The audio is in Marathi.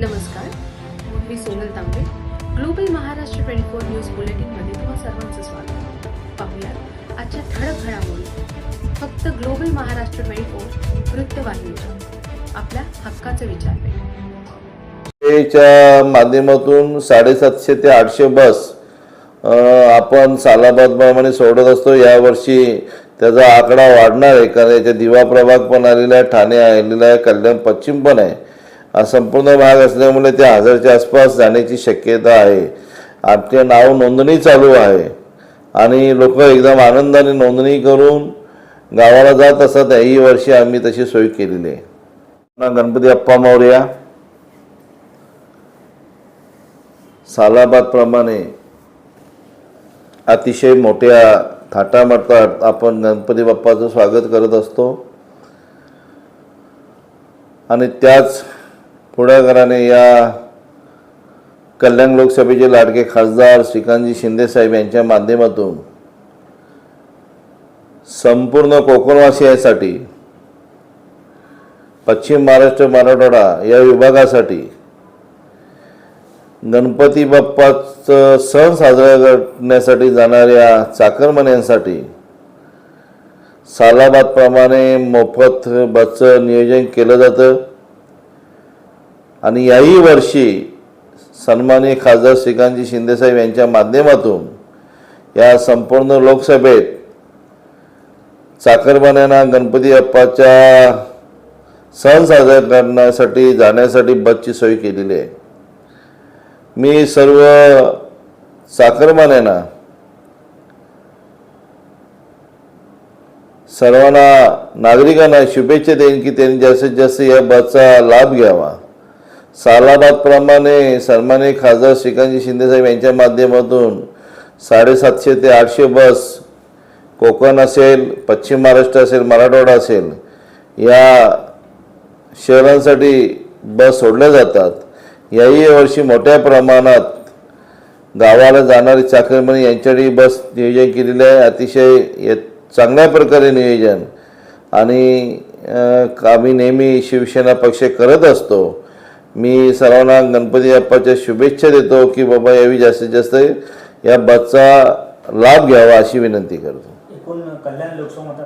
नमस्कार मी Sonal Tambe. Global Maharashtra twenty four news बुलेटिनमध्ये तुम्हा सर्वांचं स्वागत. पाहूयात आजच्या ठळक घडामोडी. फक्त ग्लोबल महाराष्ट्र ट्वेंटी फोर वृत्तवाहिनीच्या. आपल्या हक्काचं विचारले माध्यमातून साडेसातशे ते आठशे बस अ, आपण सालाबादप्रमाणे सोडत असतो. यावर्षी त्याचा आकडा वाढणार आहे. कारण याच्या दिवा प्रभाग पण आलेला आहे. ठाणे आलेला आहे कल्याण पश्चिम पण आहे. हा संपूर्ण भाग असल्यामुळे ते हजारच्या आसपास जाण्याची शक्यता आहे. आपले नाव नोंदणी चालू आहे. आणि लोक एकदम आनंदाने नोंदणी करून गावाला जात असतात याही वर्षी आम्ही तशी सोय केलेली आहे. गणपती अप्पा मौर्या. सालाबादप्रमाणे अतिशय मोठ्या थाटामाटात आपण गणपती बाप्पाचं स्वागत करत असतो. आणि त्याच पुढाकाराने या कल्याण लोकसभेचे लाडके खासदार श्रीकांतजी शिंदेसाहेब यांच्या माध्यमातून संपूर्ण कोकणवासियांसाठी पश्चिम महाराष्ट्र मराठवाडा या विभागासाठी गणपती बाप्पाचं सण साजरा करण्यासाठी जाणाऱ्या चाकरमान्यांसाठी सालाबादप्रमाणे मोफत बसचं नियोजन केलं जातं. आणि याही वर्षी सन्माननीय खासदार श्रीकांतजी शिंदेसाहेब यांच्या माध्यमातून या संपूर्ण लोकसभेत चाकरमान्यांना गणपती बाप्पाच्या सण साजरा करण्यासाठी जाण्यासाठी बसची सोय केलेली आहे. मी सर्व चाकरमान्यांना सर्वांना नागरिकांना शुभेच्छा देईन की त्यांनी जास्तीत जास्त या बसचा लाभ घ्यावा. सालाबादप्रमाणे सन्माने खासदार श्रीकांतजी शिंदेसाहेब यांच्या माध्यमातून साडेसातशे ते आठशे बस कोकण असेल पश्चिम महाराष्ट्र असेल मराठवाडा असेल या शहरांसाठी बस सोडल्या जातात. याही वर्षी मोठ्या प्रमाणात गावाला जाणारी चाकरमणी यांच्यासाठी बस नियोजन केलेलं आहे. अतिशय य चांगल्या प्रकारे नियोजन. आणि आम्ही नेहमी शिवसेना पक्ष करत असतो. मी सर्वांना गणपती बाप्पाच्या शुभेच्छा देतो की बाबा यावी जास्तीत जास्त या बसचा लाभ घ्यावा अशी विनंती करतो. एकूण कल्याण लोकसभा